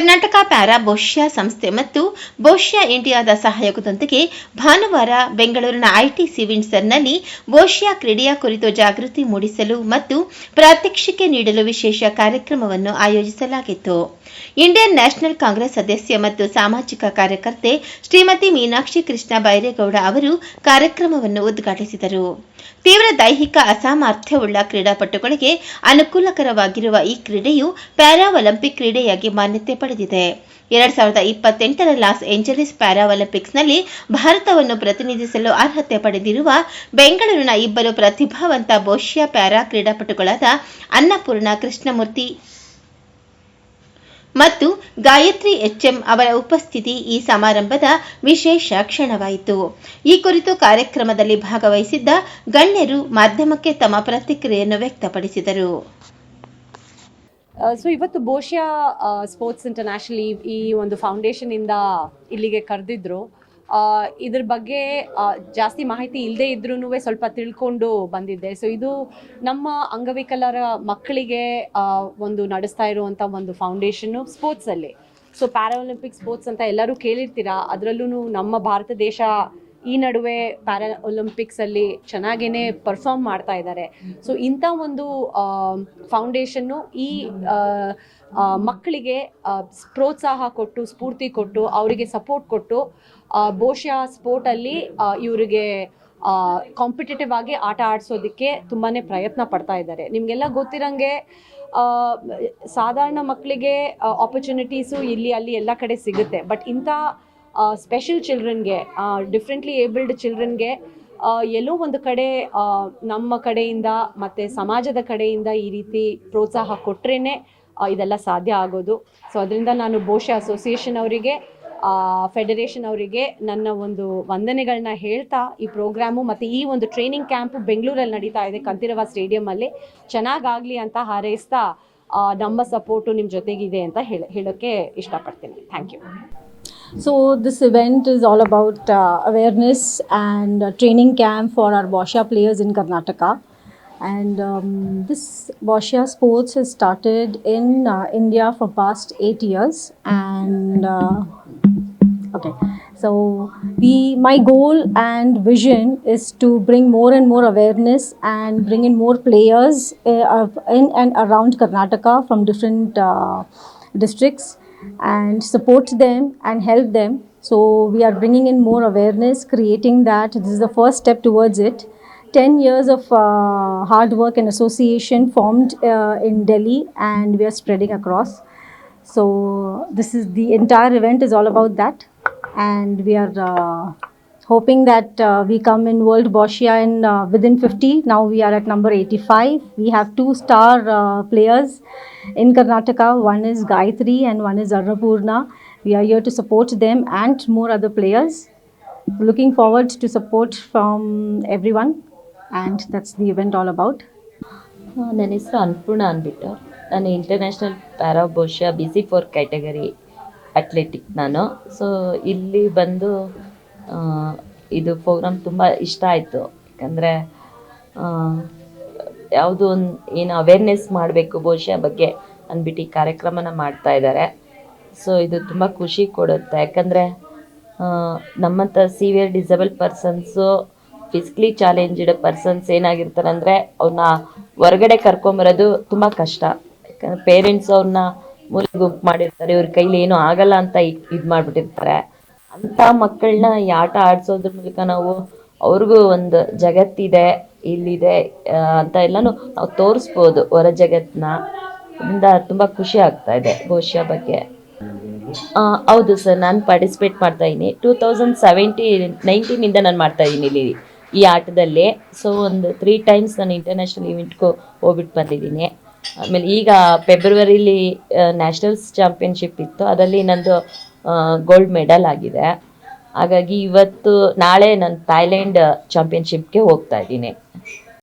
Karnataka para ಬೋಷ್ಯಾ ಸಂಸ್ಥೆ ಮತ್ತು ಬೋಷ್ಯಾ ಇಂಡಿಯಾದ ಸಹಯೋಗದೊಂದಿಗೆ ಭಾನುವಾರ ಬೆಂಗಳೂರಿನ ಐಟಿ ವಿಂಡ್ಸರ್ನಲ್ಲಿ ಬೋಷ್ಯಾ ಕ್ರೀಡೆಯ ಕುರಿತು ಜಾಗೃತಿ ಮೂಡಿಸಲು ಮತ್ತು ಪ್ರಾತ್ಯಕ್ಷಿಕೆ ನೀಡಲು ವಿಶೇಷ ಕಾರ್ಯಕ್ರಮವನ್ನು ಆಯೋಜಿಸಲಾಗಿತ್ತು. ಇಂಡಿಯನ್ ನ್ಯಾಷನಲ್ ಕಾಂಗ್ರೆಸ್ ಸದಸ್ಯ ಮತ್ತು ಸಾಮಾಜಿಕ ಕಾರ್ಯಕರ್ತೆ ಶ್ರೀಮತಿ ಮೀನಾಕ್ಷಿ ಕೃಷ್ಣ ಬೈರೇಗೌಡ ಅವರು ಕಾರ್ಯಕ್ರಮವನ್ನು ಉದ್ಘಾಟಿಸಿದರು. ತೀವ್ರ ದೈಹಿಕ ಅಸಾಮರ್ಥ್ಯವುಳ್ಳ ಕ್ರೀಡಾಪಟುಗಳಿಗೆ ಅನುಕೂಲಕರವಾಗಿರುವ ಈ ಕ್ರೀಡೆಯು ಪ್ಯಾರಾ ಒಲಿಂಪಿಕ್ ಕ್ರೀಡೆಯಾಗಿ ಮಾನ್ಯತೆ ಪಡೆದಿದೆ. ಎರಡ್ ಸಾವಿರದ ಇಪ್ಪತ್ತೆಂಟರ ಲಾಸ್ ಏಂಜಲೀಸ್ ಪ್ಯಾರಾ ಒಲಿಂಪಿಕ್ಸ್ನಲ್ಲಿ ಭಾರತವನ್ನು ಪ್ರತಿನಿಧಿಸಲು ಅರ್ಹತೆ ಪಡೆದಿರುವ ಬೆಂಗಳೂರಿನ ಇಬ್ಬರು ಪ್ರತಿಭಾವಂತ ಬೋಷ್ಯಾ ಪ್ಯಾರಾ ಕ್ರೀಡಾಪಟುಗಳಾದ ಅನ್ನಪೂರ್ಣ ಕೃಷ್ಣಮೂರ್ತಿ ಮತ್ತು ಗಾಯತ್ರಿ ಎಚ್ಎಂ ಅವರ ಉಪಸ್ಥಿತಿ ಈ ಸಮಾರಂಭದ ವಿಶೇಷ ಕ್ಷಣವಾಯಿತು. ಈ ಕುರಿತು ಕಾರ್ಯಕ್ರಮದಲ್ಲಿ ಭಾಗವಹಿಸಿದ್ದ ಗಣ್ಯರು ಮಾಧ್ಯಮಕ್ಕೆ ತಮ್ಮ ಪ್ರತಿಕ್ರಿಯೆಯನ್ನು ವ್ಯಕ್ತಪಡಿಸಿದರು. ಸೊ ಇವತ್ತು ಬೋಷ್ಯಾ ಸ್ಪೋರ್ಟ್ಸ್ ಇಂಟರ್ನ್ಯಾಷನಲ್ ಈ ಒಂದು ಫೌಂಡೇಶನಿಂದ ಇಲ್ಲಿಗೆ ಕರೆದಿದ್ರು. ಇದ್ರ ಬಗ್ಗೆ ಜಾಸ್ತಿ ಮಾಹಿತಿ ಇಲ್ಲದೆ ಇದ್ರೂ ಸ್ವಲ್ಪ ತಿಳ್ಕೊಂಡು ಬಂದಿದ್ದೆ. ಸೊ ಇದು ನಮ್ಮ ಅಂಗವಿಕಲರ ಮಕ್ಕಳಿಗೆ ಒಂದು ನಡೆಸ್ತಾ ಇರುವಂಥ ಒಂದು ಫೌಂಡೇಶನ್ನು ಸ್ಪೋರ್ಟ್ಸಲ್ಲಿ ಸೊ ಪ್ಯಾರಾಲಿಂಪಿಕ್ ಸ್ಪೋರ್ಟ್ಸ್ ಅಂತ ಎಲ್ಲರೂ ಕೇಳಿರ್ತೀರಾ? ಅದರಲ್ಲೂ ನಮ್ಮ ಭಾರತ ದೇಶ ಈ ನಡುವೆ ಪ್ಯಾರಾ ಒಲಿಂಪಿಕ್ಸಲ್ಲಿ ಚೆನ್ನಾಗೇ ಪರ್ಫಾರ್ಮ್ ಮಾಡ್ತಾ ಇದ್ದಾರೆ. ಸೊ ಇಂಥ ಒಂದು ಫೌಂಡೇಶನ್ನು ಈ ಮಕ್ಕಳಿಗೆ ಪ್ರೋತ್ಸಾಹ ಕೊಟ್ಟು, ಸ್ಫೂರ್ತಿ ಕೊಟ್ಟು, ಅವರಿಗೆ ಸಪೋರ್ಟ್ ಕೊಟ್ಟು ಬಹುಶಃ ಸ್ಪೋರ್ಟಲ್ಲಿ ಇವರಿಗೆ ಕಾಂಪಿಟೇಟಿವ್ ಆಗಿ ಆಟ ಆಡಿಸೋದಕ್ಕೆ ತುಂಬಾ ಪ್ರಯತ್ನ ಪಡ್ತಾ ಇದ್ದಾರೆ. ನಿಮಗೆಲ್ಲ ಗೊತ್ತಿರಂಗೆ ಸಾಧಾರಣ ಮಕ್ಕಳಿಗೆ ಆಪರ್ಚುನಿಟೀಸು ಇಲ್ಲಿ, ಅಲ್ಲಿ ಎಲ್ಲ ಕಡೆ ಸಿಗುತ್ತೆ. ಬಟ್ ಇಂಥ ಸ್ಪೆಷಲ್ ಚಿಲ್ಡ್ರನ್ಗೆ ಡಿಫ್ರೆಂಟ್ಲಿ ಏಬಲ್ಡ್ ಚಿಲ್ಡ್ರನ್ಗೆ ಎಲ್ಲೋ ಒಂದು ಕಡೆ ನಮ್ಮ ಕಡೆಯಿಂದ ಮತ್ತು ಸಮಾಜದ ಕಡೆಯಿಂದ ಈ ರೀತಿ ಪ್ರೋತ್ಸಾಹ ಕೊಟ್ರೇ ಇದೆಲ್ಲ ಸಾಧ್ಯ ಆಗೋದು. ಸೊ ಅದರಿಂದ ನಾನು ಬಹುಶಃ ಅಸೋಸಿಯೇಷನ್ ಅವರಿಗೆ ಫೆಡರೇಷನ್ ಅವರಿಗೆ ನನ್ನ ಒಂದು ವಂದನೆಗಳನ್ನ ಹೇಳ್ತಾ, ಈ ಪ್ರೋಗ್ರಾಮು ಮತ್ತು ಈ ಒಂದು ಟ್ರೈನಿಂಗ್ ಕ್ಯಾಂಪು ಬೆಂಗಳೂರಲ್ಲಿ ನಡೀತಾ ಇದೆ ಕಂತಿರವ ಸ್ಟೇಡಿಯಮಲ್ಲಿ ಚೆನ್ನಾಗಾಗಲಿ ಅಂತ ಹಾರೈಸ್ತಾ ನಮ್ಮ ಸಪೋರ್ಟು ನಿಮ್ಮ ಜೊತೆಗಿದೆ ಅಂತ ಹೇಳ ಹೇಳೋಕ್ಕೆ ಇಷ್ಟಪಡ್ತೀನಿ. Thank you So this event is all about uh, awareness and training camp for our Boscia players in Karnataka. And um, this Boscia sports has started in uh, India for past eight years. And uh, okay, so we my goal and vision is to bring more and more awareness and bring in more players uh, in and around Karnataka from different uh, districts and support them and help them. So we are bringing in more awareness, creating that. This is the first step towards it. 10 years of uh, hard work and association formed uh, in Delhi and we are spreading across. So this is the entire event is all about that and we are uh, hoping that uh, we come in World Boscia in uh, within 50. Now we are at number 85. We have two star uh, players in Karnataka. One is Gayatri and one is Arnapurna. We are here to support them and more other players. Looking forward to support from everyone, and that's the event all about. ಆ, ನನ್ನ ಹೆಸರು ಅನ್ನಪೂರ್ಣ ಅಂದ್ಬಿಟ್ಟು ನಾನು international para boccia B C four category athletic ನಾನು so ಇಲ್ಲಿ ಬಂದು ಆ, ಇದು ಪ್ರೋಗ್ರಾಮ್ ತುಂಬ ಇಷ್ಟ ಆಯಿತು. ಯಾಕಂದರೆ ಯಾವುದು ಒಂದು ಏನು ಅವೇರ್ನೆಸ್ ಮಾಡಬೇಕು ಬಹುಶಃ ಬಗ್ಗೆ ಅಂದ್ಬಿಟ್ಟು ಈ ಕಾರ್ಯಕ್ರಮನ ಮಾಡ್ತಾ ಇದ್ದಾರೆ ಸೊ ಇದು ತುಂಬ ಖುಷಿ ಕೊಡುತ್ತೆ. ಯಾಕಂದರೆ ನಮ್ಮಂಥ severe disable persons physically challenged persons ಏನಾಗಿರ್ತಾರೆ ಅಂದರೆ ಅವ್ರನ್ನ ಹೊರಗಡೆ ಕರ್ಕೊಂಬರೋದು ತುಂಬ ಕಷ್ಟ. ಯಾಕಂದರೆ ಪೇರೆಂಟ್ಸ್ ಅವ್ರನ್ನ ಮೂಲೆ ಗುಂಪು ಮಾಡಿರ್ತಾರೆ, ಇವ್ರ ಕೈಲಿ ಏನೂ ಆಗಲ್ಲ ಅಂತ ಇದು ಮಾಡಿಬಿಟ್ಟಿರ್ತಾರೆ. ಅಂಥ ಮಕ್ಕಳನ್ನ ಈ ಆಟ ಆಡಿಸೋದ್ರ ಮೂಲಕ ನಾವು ಅವ್ರಿಗೂ ಒಂದು ಜಗತ್ತಿದೆ, ಇಲ್ಲಿದೆ ಅಂತ ಎಲ್ಲನೂ ನಾವು ತೋರಿಸ್ಬೋದು ಹೊರ ಜಗತ್ತನ್ನ ಇಂದ ತುಂಬ ಖುಷಿ ಆಗ್ತಾ ಇದೆ ಭವಿಷ್ಯ ಬಗ್ಗೆ. ಹೌದು ಸರ್, ನಾನು ಪಾರ್ಟಿಸಿಪೇಟ್ ಮಾಡ್ತಾ ಇದ್ದೀನಿ. ಟೂ ತೌಸಂಡ್ ಸೆವೆಂಟಿ ನೈನ್ಟೀನಿಂದ ನಾನು ಮಾಡ್ತಾ ಇದ್ದೀನಿ ಇಲ್ಲಿ ಈ ಆಟದಲ್ಲಿ. ಸೊ ಒಂದು ತ್ರೀ ಟೈಮ್ಸ್ ನಾನು ಇಂಟರ್ನ್ಯಾಷನಲ್ ಇವೆಂಟ್ಗೂ ಹೋಗ್ಬಿಟ್ಟು ಬಂದಿದ್ದೀನಿ. ಆಮೇಲೆ ಈಗ ಫೆಬ್ರವರಿಲಿ ನ್ಯಾಷನಲ್ಸ್ ಚಾಂಪಿಯನ್ಶಿಪ್ ಇತ್ತು. ಅದರಲ್ಲಿ ನಂದು ಗೋಲ್ಡ್ ಮೆಡಲ್ ಆಗಿದೆ. ಹಾಗಾಗಿ ಇವತ್ತು ನಾಳೆ ನಾನು ಥಾಯ್ಲೆಂಡ್ ಚಾಂಪಿಯನ್ಶಿಪ್ಗೆ ಹೋಗ್ತಾ ಇದ್ದೀನಿ.